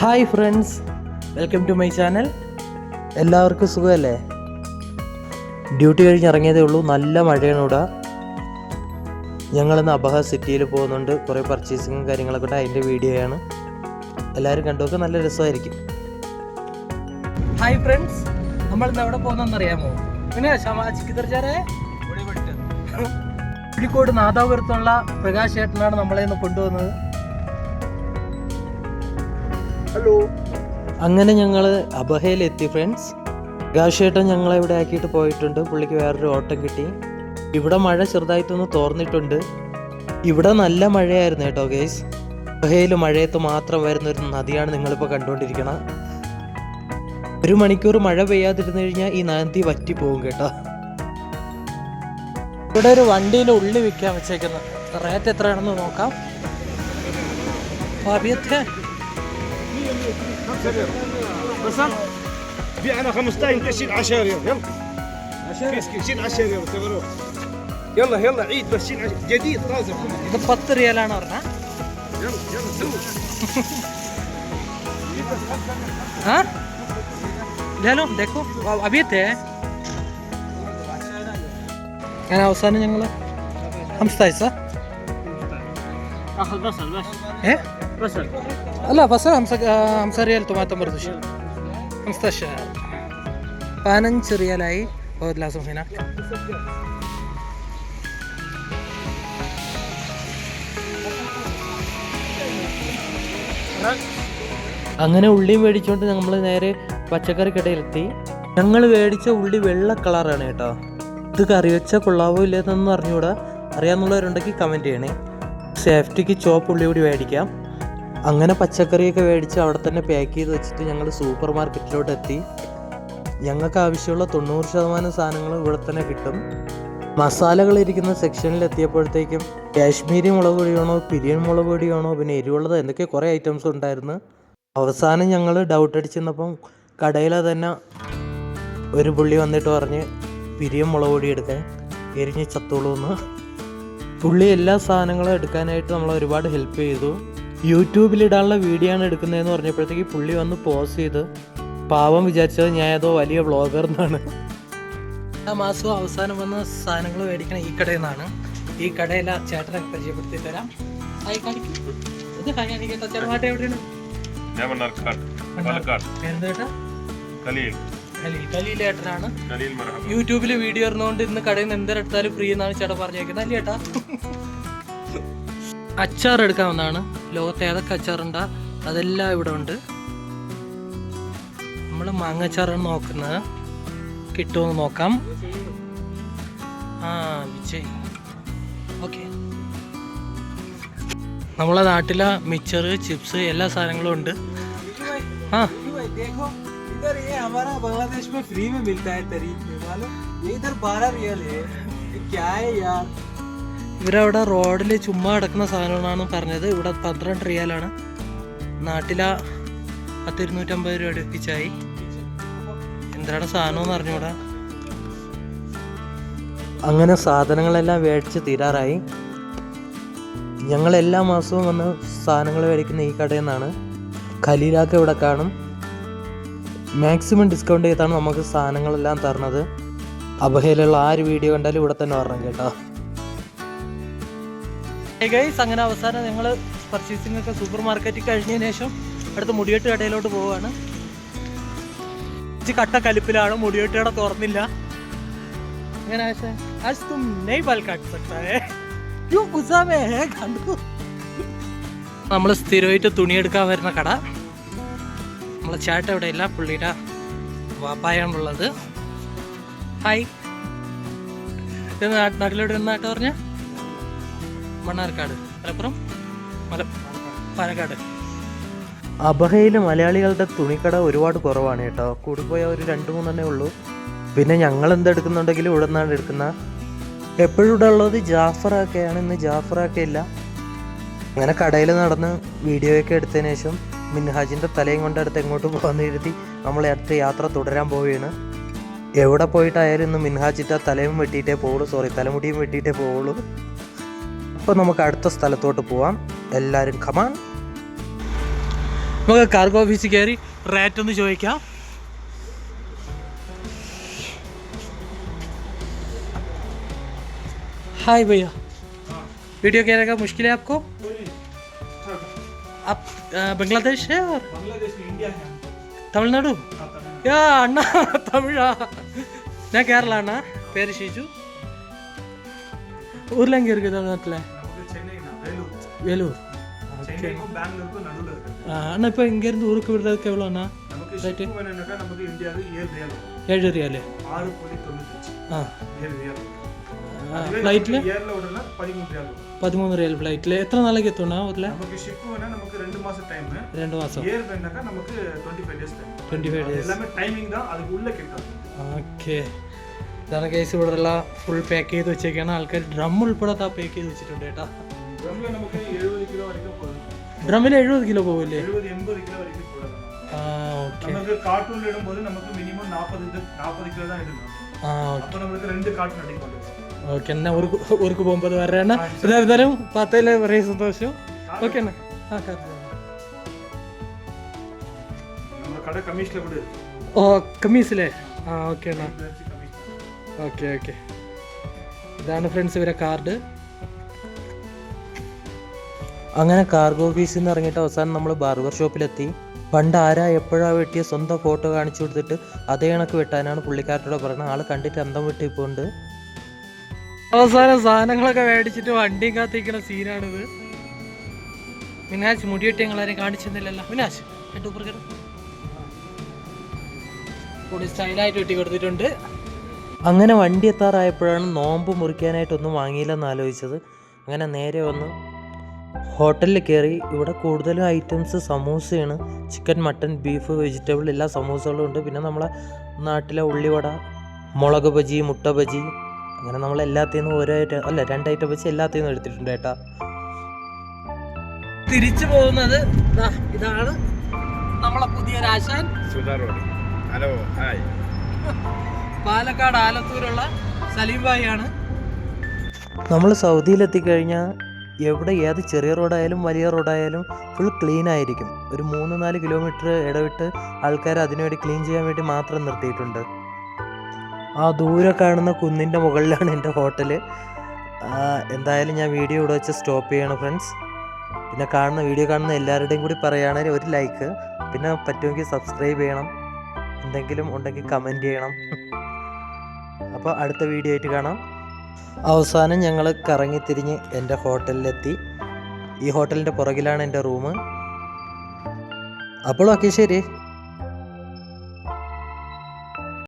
Hi friends. Welcome to my channel. എല്ലാവർക്കും സുഖമല്ലേ? Duty കഴിഞ്ഞ് ഇറങ്ങിയതേ ഉള്ളൂ. നല്ല മഴയാണ് ഇവിടെ. ഞങ്ങളിന്ന് അബഹ സിറ്റിയിൽ പോകുന്നുണ്ട്. കുറേ പർച്ചേസിങ്ങും കാര്യങ്ങളൊക്കെ ഉണ്ട്. അതിന്റെ വീഡിയോയാണ് എല്ലാവരും കണ്ടുനോക്കുക നല്ല രസമായിരിക്കും. ഹായ് ഫ്രണ്ട്സ് നമ്മൾ ഇന്ന് എവിടെ പോകുന്നറിയാമോ അറിയാമോ? പിന്നെ കോഴിക്കോട് നാദാപുരത്തുള്ള പ്രകാശ് ഏട്ടനാണ് നമ്മളെ ഇന്ന് കൊണ്ടുവന്നത്. ഹലോ അങ്ങനെ ഞങ്ങൾ അബഹയിലെത്തി ഫ്രണ്ട്സ് പ്രകാശേട്ടൻ ഞങ്ങളെ ഇവിടെ ആക്കിയിട്ട് പോയിട്ടുണ്ട്. പുള്ളിക്ക് വേറൊരു ഓട്ടം കിട്ടി. ഇവിടെ മഴ ചെറുതായിട്ടൊന്ന് തോർന്നിട്ടുണ്ട്. ഇവിടെ നല്ല മഴയായിരുന്നു കേട്ടോ ഗേസ് അബഹയിൽ മഴയത്ത് മാത്രം വരുന്ന ഒരു നദിയാണ് നിങ്ങളിപ്പോൾ കണ്ടുകൊണ്ടിരിക്കണം. ഒരു മണിക്കൂർ മഴ പെയ്യാതിരുന്നു കഴിഞ്ഞാൽ ഈ നദി വറ്റിപ്പോകും കേട്ടോ. ഇവിടെ ഒരു വണ്ടീന്റെ ഉള്ളിൽ വിൽക്കാൻ വെച്ചേക്കുന്നത് റേറ്റ് എത്രയാണെന്ന് നോക്കാം. 5 ليرة بصل بيعنا 15 انت شيل 10 ليرة يلا كيس كيس شيل 10 ليرة تبروك. يلا يلا عيد بس شيل جديد طازج ضبطت ريال أنا ها؟ يلا يلا سوي ها؟ لا لا देखो واو अभी थे إيه؟ أنا وصلني جنبك 15 صح؟ آخذ بصل بس. إيه؟ بصل അല്ല ഫസൽ ഹംസ ഹംസ റിയൽ തൊമാറ്റം പ്രദേശ് ഹംസ്താഷ പതിനഞ്ച് റിയലായി ലാസം ഹീന അങ്ങനെ ഉള്ളിയും മേടിച്ചുകൊണ്ട് നമ്മൾ നേരെ പച്ചക്കറി കടയിലെത്തി ഞങ്ങൾ മേടിച്ച ഉള്ളി വെള്ള കളറാണ് കേട്ടോ ഇത് കറി വെച്ചാൽ കൊള്ളാവോ ഇല്ലെന്നൊന്നും അറിഞ്ഞൂടാ അറിയാമെന്നുള്ളവരുണ്ടെങ്കിൽ കമൻറ്റ് ചെയ്യണേ സേഫ്റ്റിക്ക് ചോപ്പ് ഉള്ളി കൂടി മേടിക്കാം അങ്ങനെ പച്ചക്കറിയൊക്കെ മേടിച്ച് അവിടെ തന്നെ പാക്ക് ചെയ്ത് വെച്ചിട്ട് ഞങ്ങൾ സൂപ്പർ മാർക്കറ്റിലോട്ട് എത്തി ഞങ്ങൾക്ക് ആവശ്യമുള്ള തൊണ്ണൂറ് ശതമാനം സാധനങ്ങൾ ഇവിടെ തന്നെ കിട്ടും. മസാലകൾ ഇരിക്കുന്ന സെക്ഷനിൽ എത്തിയപ്പോഴത്തേക്കും കാശ്മീരി മുളക് പൊടിയാണോ പിരിയൻ മുളക് പൊടിയാണോ പിന്നെ എരിവുള്ളത് എന്തൊക്കെ കുറേ ഐറ്റംസ് ഉണ്ടായിരുന്നു. അവസാനം ഞങ്ങൾ ഡൗട്ട് അടിച്ചിരുന്നപ്പം കടയിലെ തന്നെ ഒരു പുള്ളി വന്നിട്ട് പറഞ്ഞ് പിരിയൻ മുളക് പൊടി എടുക്കാൻ എരിഞ്ഞ് ചത്തോളൂ എന്ന് പുള്ളി എല്ലാ സാധനങ്ങളും എടുക്കാനായിട്ട് നമ്മളെ ഒരുപാട് ഹെൽപ്പ് ചെയ്തു. യൂട്യൂബിലിടാനുള്ള വീഡിയോ ആണ് എടുക്കുന്നതെന്ന് പറഞ്ഞപ്പോഴത്തേക്ക് പുള്ളി വന്ന് പോസ് ചെയ്ത് പാവം വിചാരിച്ചത് ഞാൻ ഏതോ വലിയ ബ്ലോഗർ എന്നാണ്. ആ മാസവും അവസാനം വന്ന സാധനങ്ങൾ മേടിക്കണം ഈ കടയിൽ നിന്നാണ്. ഈ കടയിലെ ചേട്ടനെ പരിചയപ്പെടുത്തി തരാം. ഹായ് കാണിക്കൂ. ഇത് ഹായ് കാണിക്കട്ടെ ചേട്ടൻ എവിടെയാണ്? ഞാൻ മണ്ണാർക്കാട് പാലക്കാട്. പേരെന്താ ചേട്ടാ? കലിയിൽ കലി കലിയിലേട്ടനാണ് കലിയിൽ മരഹബ. യൂട്യൂബിൽ വീഡിയോ ഇടുന്നതുകൊണ്ട് ഇന്ന് കടയിൽ നിന്ന് എന്തെടുത്താലും ഫ്രീ എന്നാണ് ചേട്ടൻ പറഞ്ഞേക്കുന്നത്. അല്ലേ ചേട്ടാ? അച്ചാർ എടുക്കാവുന്നതാണ് ലോകത്ത് ഏതൊക്കെ അച്ചാറുണ്ടാ അതെല്ലാം ഇവിടെ ഉണ്ട് നമ്മൾ മാങ്ങച്ചാറാണ് നോക്കുന്നത് കിട്ടുമെന്ന് നോക്കാം ആ വിജയ് ഓക്കെ നമ്മളെ നാട്ടിലെ മിച്ചറ് ചിപ്സ് എല്ലാ സാധനങ്ങളും ഉണ്ട് ആ देखो इधर ये हमारा बांग्लादेश में फ्री में मिलता है तरी में मालूम ये इधर बारह रियल है ये क्या है यार ഇവരവിടെ റോഡിൽ ചുമ്മാ കിടക്കുന്ന സാധനങ്ങളാണ് പറഞ്ഞത്. ഇവിടെ പന്ത്രണ്ട് റിയാലാണ്. നാട്ടിലാ പത്ത് ഇരുന്നൂറ്റമ്പത് രൂപ അടുപ്പിച്ചായി എന്താണ് സാധനം എന്ന് അറിഞ്ഞൂടാ. അങ്ങനെ സാധനങ്ങളെല്ലാം മേടിച്ച് തീരാറായി. ഞങ്ങൾ എല്ലാ മാസവും വന്ന് സാധനങ്ങൾ മേടിക്കുന്ന ഈ കടയിൽ നിന്നാണ് ഖലീലാക്ക് ഇവിടെ കാണും. മാക്സിമം ഡിസ്കൗണ്ട് ചെയ്താണ് നമുക്ക് സാധനങ്ങളെല്ലാം തരണത് അബഹയിലുള്ള ഒരു വീഡിയോ കണ്ടാലും ഇവിടെ തന്നെ വരണം കേട്ടോ. ഗൈസ് അങ്ങനെ അവസാനം ഞങ്ങൾ പർച്ചേസിംഗ് ഒക്കെ സൂപ്പർ മാർക്കറ്റിൽ കഴിഞ്ഞതിന് ശേഷം അടുത്ത മുടിയേട്ട് കടയിലോട്ട് പോവുകയാണ്. കട്ട കലിപ്പിലാണ് മുടിയേട്ട് കട തുറന്നില്ല. അങ്ങനെ ഹേ കണ്ടു. നമ്മൾ സ്ഥിരമായിട്ട് തുണിയെടുക്കാൻ വരുന്ന കട. നമ്മളെ ചേട്ട ഇവിടെ ഇല്ല പുള്ളിയുടെ വാപ്പായാണുള്ളത് ഹായ് നാട്ടിലോട്ട് നാട്ട് പറഞ്ഞ? മണ്ണാർക്കാട്. മലപ്പുറം? മല പാലക്കാട്. അബഹയിൽ മലയാളികളുടെ തുണിക്കട ഒരുപാട് കുറവാണ് കേട്ടോ. കൂടിപ്പോയ ഒരു രണ്ട് മൂന്നെണ്ണേ ഉള്ളൂ. പിന്നെ ഞങ്ങൾ എന്തെടുക്കുന്നുണ്ടെങ്കിലും ഇവിടെ നിന്നാണ് എടുക്കുന്ന എപ്പോഴും ഇവിടെ ഉള്ളത് ജാഫറാക്കെയാണ്. ഇന്ന് ജാഫറാക്കെ ഇല്ല അങ്ങനെ കടയിൽ നടന്ന് വീഡിയോയൊക്കെ എടുത്തതിന് ശേഷം മിൻഹാജിന്റെ തലയും കൊണ്ട് അടുത്ത് എങ്ങോട്ട് പോകാമെന്ന് കരുതി നമ്മൾ അടുത്ത യാത്ര തുടരാൻ പോവുകയാണ്. എവിടെ പോയിട്ടായാലും ഇന്ന് മിൻഹാജിന്റെ തലയും വെട്ടിയിട്ടേ പോവുള്ളൂ. സോറി തലമുടിയും വെട്ടിയിട്ടേ പോവുള്ളൂ. അപ്പോൾ നമുക്ക് അടുത്ത സ്ഥലത്തോട്ട് പോവാം. എല്ലാവരും കമാൻ നമുക്ക് കാർഗോ ഓഫീസിൽ കയറി റേറ്റ് ഒന്ന് ചോദിക്കാം. ഹായ് ഭയ്യ. വീഡിയോ കയറാൻ का मुश्किल ബംഗ്ലാദേശ്? തമിഴ്നാടു? യാ അണ്ണ തമിഴാ. ഞാൻ കേരള അണ്ണ. പേര് ശീജു ഊരിലെങ്കിൽ ഇരിക്കുന്നത് തമിഴ്നാട്ടിലെ? வேலூர் வேலூர் சென்னைக்கும் பெங்களூருக்கும் நடுவில் இருக்கு ஆ, அண்ணா இப்போ இங்கேருந்து ஊருக்கு விடுறதுக்கு எவ்வளோ அண்ணா நமக்கு ஷிப்பு வேணும்னாக்கா நமக்கு இந்தியாவுக்கு ஏழு ரியால் வரும். ஏழு ரியாலு ஆறு புள்ளி தொண்ணூத்தஞ்சு ஆ ஏழு ரியால் ഫ്ലൈറ്റിൽ ஏர்ல விடல பதிமூணு ரியால் வரும் പതിമൂന്ന് റിയൽ ഫ്ലൈറ്റിൽ എത്ര നാളേക്ക് എത്തണം ഊരിൽ நமக்கு ஷிப்பு வேணா நமக்கு ரெண்டு மாசம் டைம் രണ്ട് മാസം ஏர் வேணாக்கா நமக்கு twenty five days time twenty five days எல்லாமே டைமிங் தான் அதுக்கு உள்ள കിട്ടും ഓക്കെ ഇതാണ് കേസ് ഇവിടെ എല്ലാം ഫുൾ പാക്ക് ചെയ്ത് വെച്ചേക്കാണ് ആൾക്കാർ ഡ്രം ഉൾപ്പെടെ പാക്ക് ചെയ്ത് വെച്ചിട്ടുണ്ട് കേട്ടോ ட்ரம்ல நமக்கு எழுபது கிலோ வரைக்கும் போதும் ഡ്രമ്മിൽ എഴുപത് കിലോ പോകില്ലേ எழுபது எண்பது கிலோ வரைக்கும் போடலாம் ആ ഓക്കെ நமக்கு கார்ட்டூன்ல இடும்போது நமக்கு மினிமம் நாற்பது நாற்பது கிலோ தான் இடணும் ആ ഓക്കെ அப்போ நம்மளுக்கு ரெண்டு கார்ட்டூன் அடிக்க மாட்டோம் ഓക്കെ എന്നാ ഊർക്ക് ഊർക്ക് പോകുമ്പോൾ വരണ ഇതായാലും പത്തയിലെ വളരെ സന്തോഷം ഓക്കെ അണ്ണா ആ കാര്യം நம்ம கடை கமிஷனில் கூட இருக்கு ഓ കമ്മീസില്ലേ ആ ഓക്കെ അണ്ണാ கமிஷன் ഓക്കെ ഓക്കെ ഇതാണ് ഫ്രണ്ട്സ് ഇവരെ കാർഡ് അങ്ങനെ കാർഗോ ഓഫീസിൽ നിന്ന് ഇറങ്ങിയിട്ട് അവസാനം നമ്മൾ ബാർബർ ഷോപ്പിലെത്തി പണ്ട് ആരാ എപ്പോഴാ വെട്ടിയ സ്വന്തം ഫോട്ടോ കാണിച്ചു കൊടുത്തിട്ട് അതേ കണക്ക് വെട്ടാനാണ് പുള്ളിക്കാരത്തോട് പറയുന്നത്. ആൾ കണ്ടിട്ട് അന്തം വെട്ടിപ്പോണ്ട്. അവസാനം സാധനങ്ങളൊക്കെ മേടിച്ചിട്ട് വണ്ടിയും കാത്തിരിക്കുന്ന സീനാണിത് മിനാശ് മുടി വെട്ടി ഞങ്ങളാരും കാണിച്ചെന്നില്ലല്ലോ മിനാശ് കൂടി സ്റ്റൈലായിട്ട് വെട്ടി കൊടുത്തിട്ടുണ്ട്. അങ്ങനെ വണ്ടി എത്താറായപ്പോഴാണ് നോമ്പ് മുറിക്കാനായിട്ടൊന്നും വാങ്ങിയില്ലെന്ന് ആലോചിച്ചത് അങ്ങനെ നേരെ വന്ന് ഹോട്ടലിൽ കയറി ഇവിടെ കൂടുതലും ഐറ്റംസ് സമൂസയാണ്. ചിക്കൻ മട്ടൻ ബീഫ് വെജിറ്റബിൾ എല്ലാ സമൂസകളും ഉണ്ട്. പിന്നെ നമ്മളെ നാട്ടിലെ ഉള്ളിവട മുളക് ബജി മുട്ട ബജി അങ്ങനെ നമ്മൾ എല്ലാത്തിൽ നിന്നും ഓരോ ഐറ്റം അല്ല രണ്ട് ഐറ്റം വെച്ച് എല്ലാത്തിൽ നിന്നും എടുത്തിട്ടുണ്ട് കേട്ടാ. തിരിച്ചു പോകുന്നത് ഇതാണ് നമ്മളെ പുതിയ രാശാൻ ഹലോ ഹായ്. പാലക്കാട് ആലത്തൂരുള്ള സലീം ഭായി ആണ് നമ്മൾ സൗദിയിലെത്തിക്കഴിഞ്ഞാൽ എവിടെ ഏത് ചെറിയ റോഡായാലും വലിയ റോഡായാലും ഫുൾ ക്ലീൻ ആയിരിക്കും. ഒരു മൂന്ന് നാല് കിലോമീറ്റർ ഇടവിട്ട് ആൾക്കാർ അതിനുവേണ്ടി ക്ലീൻ ചെയ്യാൻ വേണ്ടി മാത്രം നിർത്തിയിട്ടുണ്ട്. ആ ദൂരെ കാണുന്ന കുന്നിന്റെ മുകളിലാണ് എന്റെ ഹോട്ടൽ എന്തായാലും ഞാൻ വീഡിയോ ഇവിടെ വെച്ച് സ്റ്റോപ്പ് ചെയ്യണം ഫ്രണ്ട്സ് പിന്നെ കാണുന്ന വീഡിയോ കാണുന്ന എല്ലാവരുടെയും കൂടി പറയുകയാണെങ്കിൽ ഒരു ലൈക്ക് പിന്നെ പറ്റുമെങ്കിൽ സബ്സ്ക്രൈബ് ചെയ്യണം. എന്തെങ്കിലും ഉണ്ടെങ്കിൽ കമന്റ് ചെയ്യണം. അപ്പോൾ അടുത്ത വീഡിയോ ആയിട്ട് കാണാം. അവസാനം ഞങ്ങൾ കറങ്ങിത്തിരിഞ്ഞ് എന്റെ ഹോട്ടലിലെത്തി. ഈ ഹോട്ടലിന്റെ പുറകിലാണ് എന്റെ റൂം അപ്പോൾ ഓക്കെ ശരി.